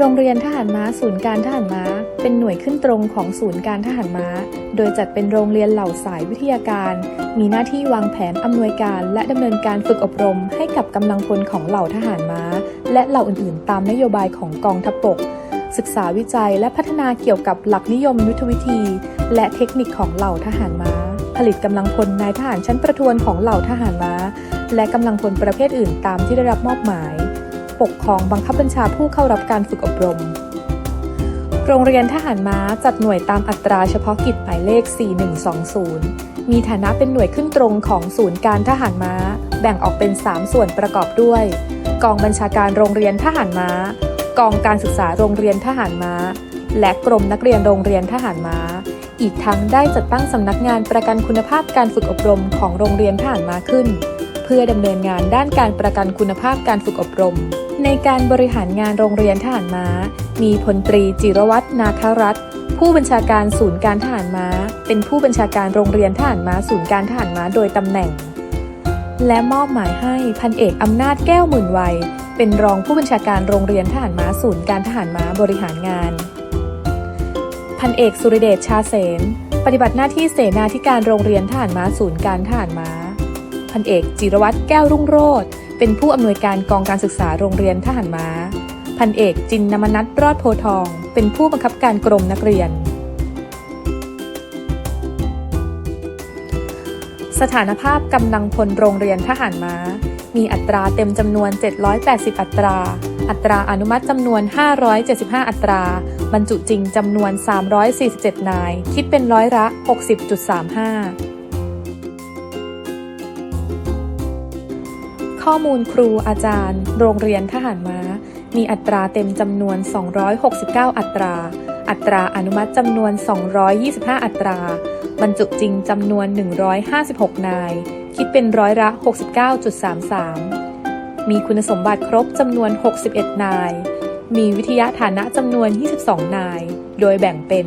โรงเรียนทหารม้าศูนย์การทหารม้า เป็นหน่วยขึ้นตรงของศูนย์การทหารม้า โดยจัดเป็นโรงเรียนเหล่าสายวิทยาการ มีหน้าที่วางแผนอำนวยการ และดำเนินการฝึกอบรม ให้กับกำลังพลของเหล่าทหารม้า และเหล่าอื่นๆ ตามนโยบายของกองทัพบก ศึกษาวิจัยและพัฒนาเกี่ยวกับหลักนิยมยุทธวิธี และเทคนิคของเหล่าทหารม้า ผลิตกำลังพลนายทหารชั้นประทวนของเหล่าทหารม้า และกำลังพลประเภทอื่นตามที่ได้รับมอบหมาย ปกครองบังคับบัญชาผู้เข้ารับการฝึกอบรม โรงเรียนทหารม้าจัดหน่วยตามอัตราเฉพาะกิจหมายเลข 4120 มีฐานะเป็นหน่วยขึ้นตรงของศูนย์การทหารม้า แบ่งออกเป็น 3 ส่วนประกอบด้วย กองบัญชาการโรงเรียนทหารม้า กองการศึกษาโรงเรียนทหารม้า และกรมนักเรียนโรงเรียนทหารม้า อีกทั้งได้จัดตั้งสำนักงานประกันคุณภาพการฝึกอบรมของโรงเรียนทหารม้าขึ้นเพื่อดำเนินงานด้านการประกันคุณภาพการฝึกอบรม ในการบริหารงานโรงเรียนทหารม้า มีพลตรีจิรวัฒน์นาครัตน์ผู้บัญชาการศูนย์การทหารม้า เป็นผู้บัญชาการโรงเรียนทหารม้าศูนย์การทหารม้าโดยตำแหน่ง และมอบหมายให้พันเอกอำนาจแก้วหมื่นวัย เป็นรองผู้บัญชาการโรงเรียนทหารม้าศูนย์การทหารม้าบริหารงาน พันเอกสุริเดชชาเสนปฏิบัติหน้าที่เสนาธิการโรงเรียนทหารม้าศูนย์การทหารม้า พันเอกจิรวัตรแก้วรุ่งโรจน์ เป็นผู้อำนวยการกองการศึกษาโรงเรียนทหารม้า พันเอกจินนมนัทรอดโพทอง เป็นผู้บังคับการกรมนักเรียน สถานภาพกำลังพลโรงเรียนทหารม้า มีอัตราเต็มจำนวน 780 อัตรา อัตราอนุมัติจำนวน 575 อัตรา บรรจุจริงจำนวน 347 นาย คิดเป็นร้อยละ 60.35 ข้อมูลครูอาจารย์ โรงเรียนทหารม้า มีอัตราเต็มจำนวน 269 อัตรา อัตราอนุมัติจำนวน 225 อัตรา บรรจุจริงจำนวน 156 นาย คิดเป็นร้อยละ 69.33 มีคุณสมบัติครบจำนวน 61 นาย มีวิทยาฐานะจำนวน 22 นาย โดยแบ่งเป็น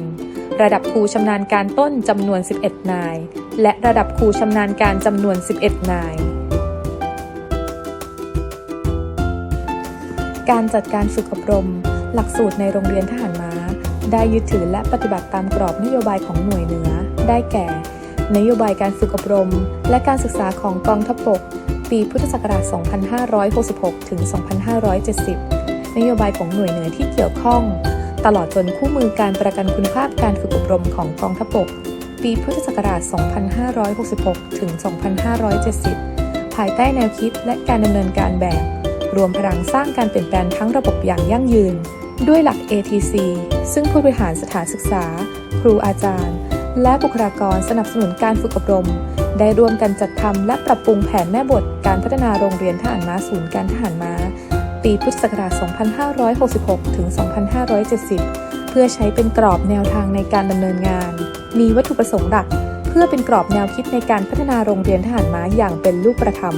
ระดับครูชำนาญการต้นจำนวน 11 นาย และระดับครูชำนาญการจำนวน 11 นาย การจัดการฝึกอบรม หลักสูตรในโรงเรียนทหารม้า ได้ยึดถือและปฏิบัติตามกรอบนโยบายของหน่วยเหนือ ได้แก่ นโยบายการฝึกอบรม และการศึกษาของกองทัพบก ปีพุทธศักราช 2566 ถึง 2570 นโยบายของหน่วยเหนือที่เกี่ยวข้อง ตลอดจนคู่มือการประกันคุณภาพการฝึกอบรมของกองทัพบก ปีพุทธศักราช 2566 ถึง 2570 ภายใต้แนวคิดและการดำเนินการแบบ รวมพลังสร้างการเปลี่ยนแปลงทั้งระบบอย่างยั่งยืน ด้วยหลัก ATC ซึ่งผู้บริหารสถานศึกษา ครูอาจารย์ และบุคลากรสนับสนุนการฝึกอบรม ได้ร่วมกันจัดทำและปรับปรุงแผนแม่บทการพัฒนาโรงเรียนทหารม้าศูนย์การทหารม้า ปีพุทธศักราช 2566 ถึง 2570 เพื่อใช้เป็นกรอบแนวทางในการดำเนินงาน มีวัตถุประสงค์หลัก เพื่อเป็นกรอบแนวคิดในการพัฒนาโรงเรียนทหารม้าอย่างเป็นรูปธรรม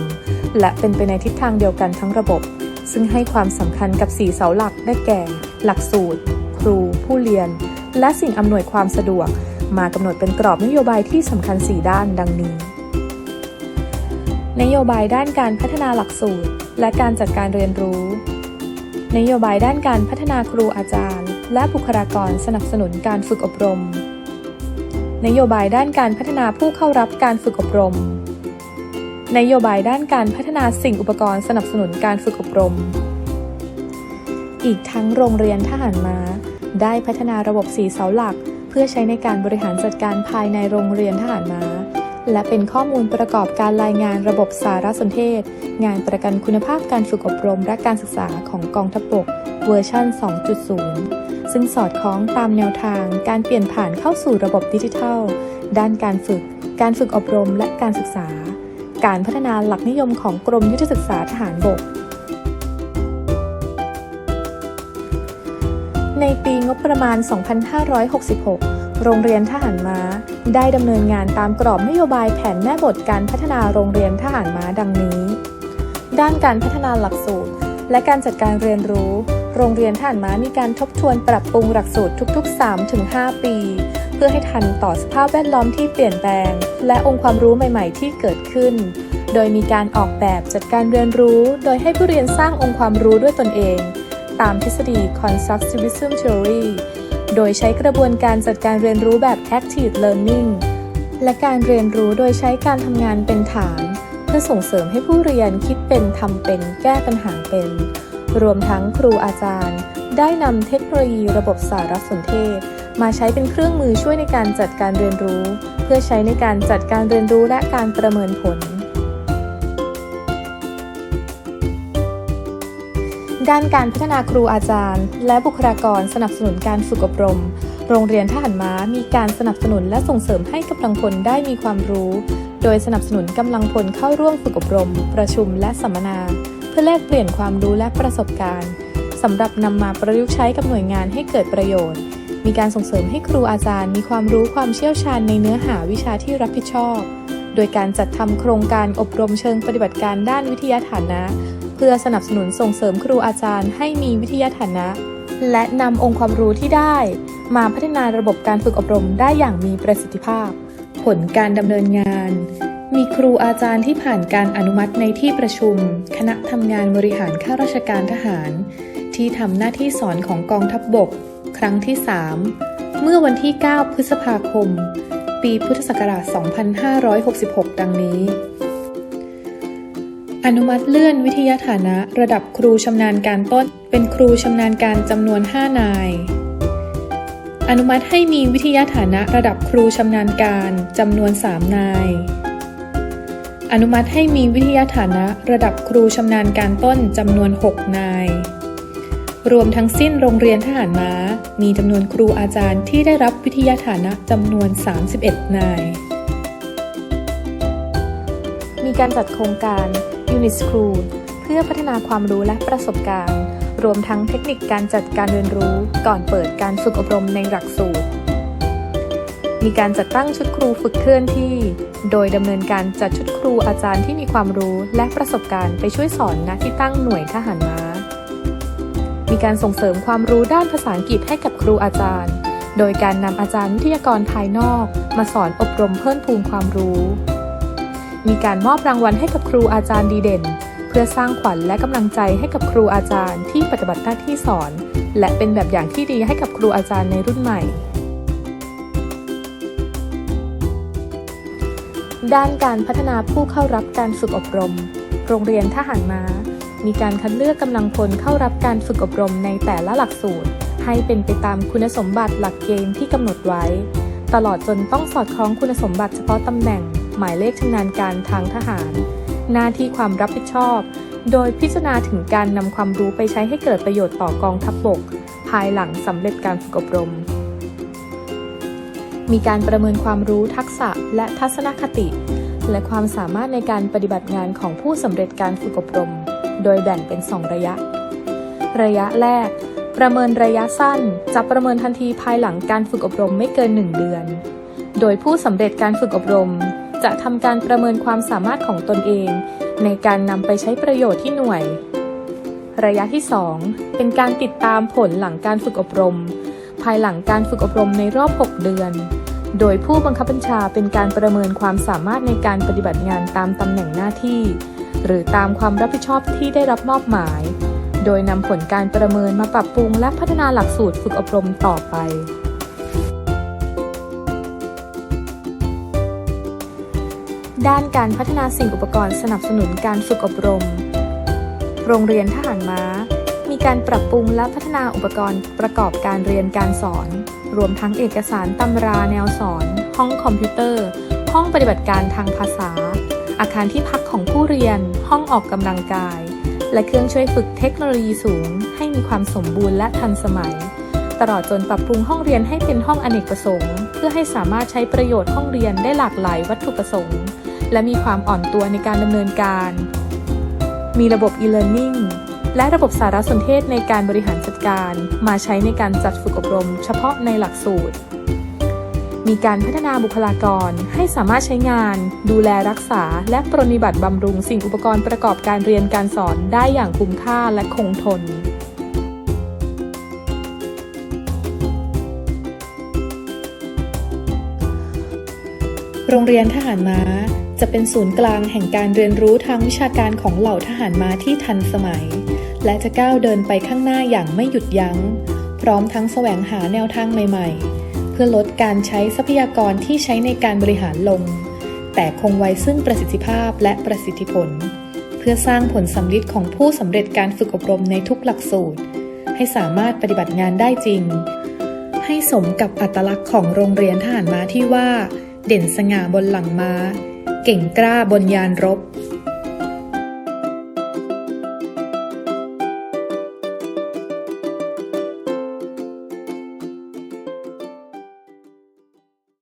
และเป็นไปในทิศทางเดียวกันทั้งระบบ ซึ่งให้ความสำคัญกับ 4 เสาหลักได้แก่ หลักสูตร ครู ผู้เรียน และสิ่งอำนวยความสะดวก มากำหนดเป็นกรอบนโยบายที่สำคัญ 4 ด้านดังนี้ นโยบายด้านการพัฒนาหลักสูตร และการจัดการเรียนรู้ นโยบายด้านการพัฒนาครูอาจารย์ และบุคลากรสนับสนุนการฝึกอบรม นโยบายด้านการพัฒนาผู้เข้ารับการฝึกอบรม นโยบายด้านการพัฒนาสิ่งอุปกรณ์สนับสนุนการฝึกอบรม อีกทั้งโรงเรียนทหารม้า ได้พัฒนาระบบสีเสาหลัก เพื่อใช้ในการบริหารจัดการภายในโรงเรียนทหารม้า และเป็นข้อมูลประกอบการรายงานระบบสารสนเทศ งานประกันคุณภาพการฝึกอบรมและการศึกษาของกองทัพบกเวอร์ชัน2.0 ซึ่งสอดคล้องตามแนวทางการเปลี่ยนผ่านเข้าสู่ระบบดิจิทัล ด้านการฝึก การฝึกอบรมและการศึกษา การพัฒนาหลักนิยมของกรมยุทธศึกษาทหารบก ในปีงบประมาณ 2566 โรงเรียนทหารม้า ได้ดำเนินงานตามกรอบนโยบายแผนแม่บทการพัฒนาโรงเรียนทหารม้าดังนี้ ด้านการพัฒนาหลักสูตร และการจัดการเรียนรู้ โรงเรียนทหารม้ามีการทบทวนปรับปรุงหลักสูตรทุก ๆ 3-5 ปี เพื่อให้ทันต่อสภาพแวดล้อมที่เปลี่ยนแปลง และองค์ความรู้ใหม่ๆ ที่เกิดขึ้น โดยมีการออกแบบจัดการเรียนรู้ โดยให้ผู้เรียนสร้างองค์ความรู้ด้วยตนเอง ตามทฤษฎี Constructivism Theory โดยใช้กระบวนการจัดการเรียนรู้แบบ Active Learning และการเรียนรู้โดยใช้การทำงานเป็นฐาน เพื่อส่งเสริมให้ผู้เรียนคิดเป็นทำเป็น แก้ปัญหาเป็น รวมทั้งครูอาจารย์ ได้นำเทคโนโลยีระบบสารสนเทศ มาใช้เป็นเครื่องมือช่วยในการจัดการเรียนรู้ เพื่อใช้ในการจัดการเรียนรู้และการประเมินผล ด้านการพัฒนาครูอาจารย์ และบุคลากรสนับสนุนการฝึกอบรม โรงเรียนทหารม้ามีการสนับสนุนและส่งเสริมให้กำลังพลได้มีความรู้ โดยสนับสนุนกำลังพลเข้าร่วมฝึกอบรม ประชุมและสัมมนา เพื่อแลกเปลี่ยนความรู้และประสบการณ์สำหรับนำมาประยุกต์ใช้กับหน่วยงานให้เกิดประโยชน์ มีการส่งเสริมให้ครูอาจารย์มีความรู้ความเชี่ยวชาญในเนื้อหาวิชาที่รับผิดชอบ โดยการจัดทำโครงการอบรมเชิงปฏิบัติการด้านวิทยาฐานะ เพื่อสนับสนุนส่งเสริมครูอาจารย์ให้มีวิทยาฐานะ และนำองค์ความรู้ที่ได้ มาพัฒนาระบบการฝึกอบรมได้อย่างมีประสิทธิภาพ ผลการดำเนินงาน มีครูอาจารย์ที่ผ่านการอนุมัติในที่ประชุม คณะทำงานบริหารข้าราชการทหาร ที่ทำหน้าที่สอนของกองทัพบบก รั้งที่ 3 เมื่อวันที่ 9 พฤษภาคม ปีพุทธศักราช 2566 ดังนี้ อนุมัติเลื่อนวิทยาฐานะระดับครูชำนาญการต้น เป็นครูชำนาญการจำนวน 5 นาย อนุมัติให้มีวิทยาฐานะระดับครูชำนาญการจำนวน 3 นายอนุมัติให้มีวิทยาฐานะระดับครูชำนาญการต้นจำนวน 6 นาย รวมทั้งสิ้นโรงเรียนทหารม้า มีจำนวนครูอาจารย์ที่ได้รับวิทยาฐานะจำนวน 31 นาย มีการจัดโครงการ Unit School เพื่อพัฒนาความรู้และประสบการณ์ รวมทั้งเทคนิคการจัดการเรียนรู้ก่อนเปิดการฝึกอบรมในหลักสูตร มีการจัดตั้งชุดครูฝึกเคลื่อนที่ โดยดำเนินการจัดชุดครูอาจารย์ที่มีความรู้และประสบการณ์ไปช่วยสอนณที่ตั้งหน่วยทหารม้า มีการส่งเสริมความรู้ด้านภาษาอังกฤษให้กับครูอาจารย์ โดยการนำอาจารย์วิทยากรภายนอก มาสอนอบรมเพิ่มพูนความรู้ มีการมอบรางวัลให้กับครูอาจารย์ดีเด่น เพื่อสร้างขวัญและกำลังใจให้กับครูอาจารย์ที่ปฏิบัติหน้าที่สอน และเป็นแบบอย่างที่ดีให้กับครูอาจารย์ในรุ่นใหม่ ด้านการพัฒนาผู้เข้ารับการฝึกอบรม โรงเรียนทหารม้า มีการคัดเลือกกำลังพลเข้ารับการฝึกอบรมในแต่ละหลักสูตร ให้เป็นไปตามคุณสมบัติหลักเกณฑ์ที่กำหนดไว้ ตลอดจนต้องสอดคล้องคุณสมบัติเฉพาะตำแหน่ง หมายเลขชำนาญการทางทหาร หน้าที่ความรับผิดชอบ โดยพิจารณาถึงการนำความรู้ไปใช้ให้เกิดประโยชน์ต่อกองทัพบบก ภายหลังสำเร็จการฝึกอบรม มีการประเมินความรู้ทักษะและทัศนคติและความสามารถในการปฏิบัติงานของผู้สำเร็จการฝึกอบรม โดยแบ่งเป็น 2 ระยะ ระยะแรก ประเมินระยะสั้น จะประเมินทันทีภายหลังการฝึกอบรมไม่เกิน 1 เดือน โดยผู้สำเร็จการฝึกอบรม จะทำการประเมินความสามารถของตนเอง ในการนำไปใช้ประโยชน์ที่หน่วย ระยะที่ 2 เป็นการติดตามผลหลังการฝึกอบรม ภายหลังการฝึกอบรมในรอบ 6 เดือนโดยผู้บังคับบัญชาเป็นการประเมินความสามารถในการปฏิบัติงานตามตำแหน่งหน้าที่ หรือตามความรับผิดชอบที่ได้รับมอบหมาย โดยนำผลการประเมินมาปรับปรุงและพัฒนาหลักสูตรฝึกอบรมต่อไป ด้านการพัฒนาสิ่งอุปกรณ์สนับสนุนการฝึกอบรม โรงเรียนทหารม้า มีการปรับปรุงและพัฒนาอุปกรณ์ประกอบการเรียนการสอน รวมทั้งเอกสารตำราแนวสอน ห้องคอมพิวเตอร์ ห้องปฏิบัติการทางภาษา อาคารที่พักของผู้เรียน ห้องออกกำลังกาย และเครื่องช่วยฝึกเทคโนโลยีสูง ให้มีความสมบูรณ์และทันสมัย ตลอดจนปรับปรุงห้องเรียนให้เป็นห้องอเนกประสงค์ เพื่อให้สามารถใช้ประโยชน์ห้องเรียนได้หลากหลายวัตถุประสงค์ และมีความอ่อนตัวในการดำเนินการ มีระบบ e-learning และระบบสารสนเทศในการบริหารจัดการ มาใช้ในการจัดฝึกอบรม เฉพาะในหลักสูตร มีการพัฒนาบุคลากร ให้สามารถใช้งาน ดูแลรักษา และปรนนิบัติบำรุงสิ่งอุปกรณ์ประกอบการเรียนการสอนได้อย่างคุ้มค่าและคงทนโรงเรียนทหารม้า จะเป็นศูนย์กลางแห่งการเรียนรู้ทางวิชาการของเหล่าทหารม้าที่ทันสมัย และจะก้าวเดินไปข้างหน้าอย่างไม่หยุดยัง้ง พร้อมทั้งแสวงหาแนวทางใหม่ ๆ เพื่อลดการใช้ทรัพยากรที่ใช้ในการบริหารลง แต่คงไว้ซึ่งประสิทธิภาพและประสิทธิผล เพื่อสร้างผลสำลิดของผู้สำเร็จการฝึกอบรมในทุกหลักสูตร ให้สามารถปฏิบัติงานได้จริง ให้สมกับอัตลักษณ์ของโรงเรียนทหารม้าที่ว่า เด่นสง่าบนหลังม้า เก่งกล้าบนยานรบ